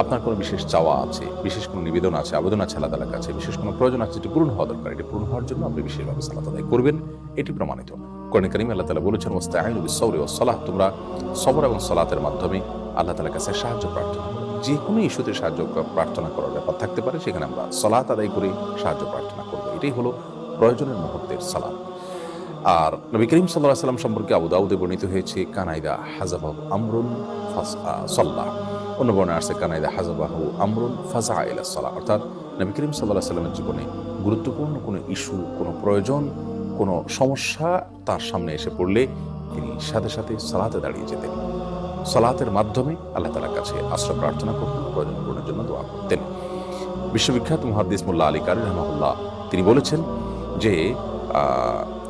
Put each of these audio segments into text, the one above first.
আপনার কোনো বিশেষ চাওয়া আছে, বিশেষ কোনো নিবেদন আছে, আবেদন আছে আল্লাহ তালার কাছে, বিশেষ কোনো প্রয়োজন আছে যেটি পূরণ হওয়া দরকার, এটি পূরণ হওয়ার জন্য আপনি বিশেষভাবে সালাত আদায় করবেন, এটি প্রমাণিত। কোরআন করিম আল্লাহ তালা বলেছেন মোস্তাহিন সৌরে ও সালাহ তোমরা সবর এবং সালাতের মাধ্যমে আল্লাহ তালার কাছে সাহায্য প্রার্থনা করো। যে কোনো ইস্যুতে সাহায্য প্রার্থনা করার ব্যাপার থাকতে পারে, সেখানে আমরা সালাত আদায় করে সাহায্য প্রার্থনা করব। এটাই হলো প্রয়োজনের মুহূর্তের সালাত। আর নবী করিম সাল্লাহ সাল্লাম সম্পর্কে আবু দাউদে বর্ণিত হয়েছে, কানাইদা হাজাবাহ আমরুন সাল্লাহ অন্য বর্ণে আসছে, কানাইদা হাজাবাহু আমরুন ফাজা ইলা সাল্লাহ অর্থাৎ নবী করিম সাল্লাহ সাল্লামের জীবনে গুরুত্বপূর্ণ কোনো ইস্যু, কোনো প্রয়োজন, কোনো সমস্যা তার সামনে এসে পড়লে তিনি সাথে সাথে সালাতে দাঁড়িয়ে যেতেন। সালাতের মাধ্যমে আল্লাহ তালার কাছে আশ্রয় প্রার্থনা করতেন প্রয়োজন পূরণের জন্য দোয়া করতেন। বিশ্ববিখ্যাত মুহাদ্দিস মোল্লা আলী কারি রহমাহুল্লাহ তিনি বলেছেন যে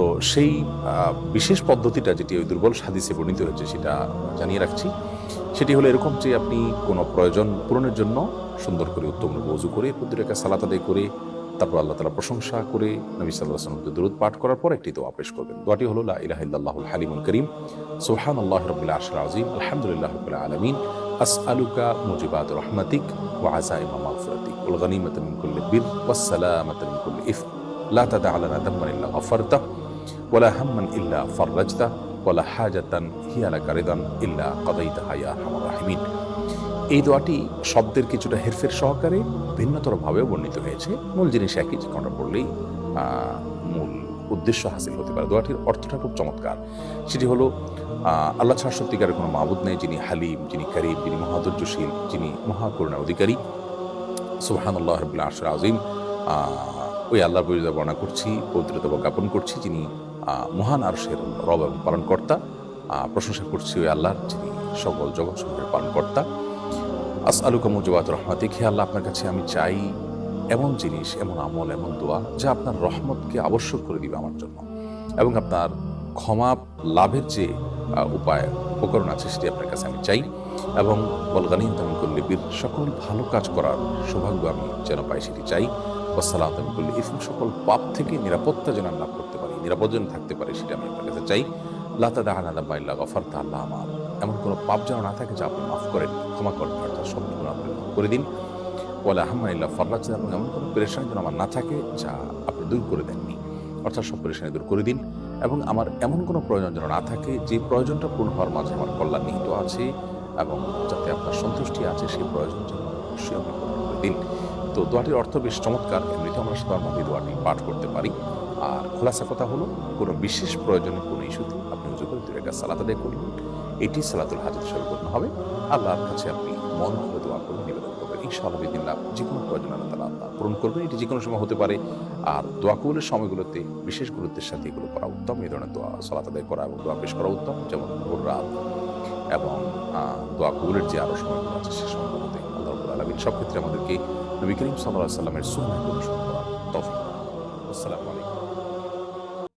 তো সেই বিশেষ পদ্ধতিটা যেটি ওই দুর্বল সাদিসে বর্ণিত হয়েছে সেটা জানিয়ে রাখছি। সেটি হলো এরকম যে আপনি কোনো প্রয়োজন পূরণের জন্য সুন্দর করে, উত্তম বজু করে প্রতিরেখা সালাত আদায় করে, তারপর আল্লাহ তালা প্রশংসা করে, নবী সাল্লাহ সাল্লামকে দূরত পাঠ করার পর একটি দোয়া পেশ করবেন। দোয়াটি হলো ইল্লাহ হালিমুল করিম সোহান আল্লাহ রবিল্লা আশর আজিম আলহামদুলিল্লাহ রবিল্লা আলমিন আস আলুকা মুজিবাদ রহমাতিক ও আজাই মামাফরাতিক উল গনিমতমিন কুল্লে বীর ইফ, লা তাদা আলানা তাম্মানিল্লাহ অফরতা ওলা হাম্মান ইল্লা ফররাজতা ওলা হাজাতান হিয়ালা কারেদান ইল্লা কদাইতা হাইয়া হামার রাহিমিন এই দোয়াটি শব্দের কিছুটা হেরফের সহকারে ভিন্নতরভাবেও বর্ণিত হয়েছে। মূল জিনিস একই যে কোনটা পড়লেই মূল উদ্দেশ্য হাসিল হতে পারে। দোয়াটির অর্থটা খুব চমৎকার। সেটি হলো আল্লাহ ছাড়া সত্যিকারের কোনো মাবুদ নেই যিনি হালিম, যিনি করিম, যিনি মহাধৈর্যশীল, যিনি মহাকরুণার অধিকারী। সুহান আল্লাহ আসর আজিম ওই আল্লাহ পরিচয় বর্ণনা করছি পবিত্রতা জ্ঞাপন করছি, যিনি মহান আরশের রব এবং পালনকর্তা প্রশংসা করছি ওই আল্লাহর, যিনি সকল জগৎ সমূহের পালনকর্তা। আস আলুকা মুজবাত রহমাতিক, হে আল্লাহ, আপনার কাছে আমি চাই এমন জিনিস, এমন আমল, এমন দোয়া, যা আপনার রহমতকে আবশ্যক করে দিবে আমার জন্য। এবং আপনার ক্ষমা, লাভের যে উপায়, উপকরণ আছে, সেটি আপনার কাছে আমি চাই। এবং বলগানিম তেমন বীর সকল ভালো কাজ করার সৌভাগ্য আমি যেন পাই, সেটি চাই। করলে ইসম সকল পাপ থেকে নিরাপত্তা যেন লাভ করতে পারি নিরাপদ যেন থাকতে পারি, সেটা আমি আপনার কাছে চাই। লাতা দাহানাদা বাইল্লা গফার আল্লাহ আমার এমন কোনো পাপ যেন না থাকে যা আপনি মাফ করেন, ক্ষমা করেন, অর্থাৎ গুণ আপনি মাফ করে দিন। বলে আহমাইল্লা ফরলাজ এবং এমন কোনো পেরেশানি যেন আমার না থাকে যা আপনি দূর করে দেননি। অর্থাৎ সব পেরেশানি দূর করে দিন, এবং আমার এমন কোনো প্রয়োজন যেন না থাকে যে প্রয়োজনটা পূর্ণ হওয়ার মাঝে আমার কল্যাণ নিহিত আছে, এবং যাতে আপনার সন্তুষ্টি আছে সেই প্রয়োজন যেন অবশ্যই আপনি পূর্ণ করে দিন। তো দোয়াটির অর্থ বেশ চমৎকার। এমনিতে আমরা সাধারণত দোয়াটি পাঠ করতে পারি। আর খোলাসা কথা হলো, কোনো বিশেষ প্রয়োজনে কোনো ইস্যুতে আপনি উজু করে দূরের কাছে সালাত আদায় করলেন এটি সালাতুল হাজত হিসেবে গণ্য হবে। আল্লাহর কাছে আপনি মন খুলে দোয়া করবেন নিবেদন করবেন। ইনশাআল্লাহ বিদিল্লাহ যে কোনো প্রয়োজন আল্লাহ তালা পূরণ করবেন। এটি যে কোনো সময় হতে পারে। আর দোয়া কবুলের সময়গুলোতে বিশেষ গুরুত্বের সাথে এগুলো করা উত্তম। এই ধরনের দোয়া সালাত আদায় করা এবং দোয়া পেশ করা উত্তম। যেমন ভোর রাত এবং দোয়া কবুলের যে আরও সময়গুলো আছে, সে সময়গুলোতে আলমিন সব ক্ষেত্রে আমাদেরকে নবী করিম সাল্লাহ সাল্লামের সুন্নাহ অনুসরণ করা তফিক আসসালামু আলাইকুম।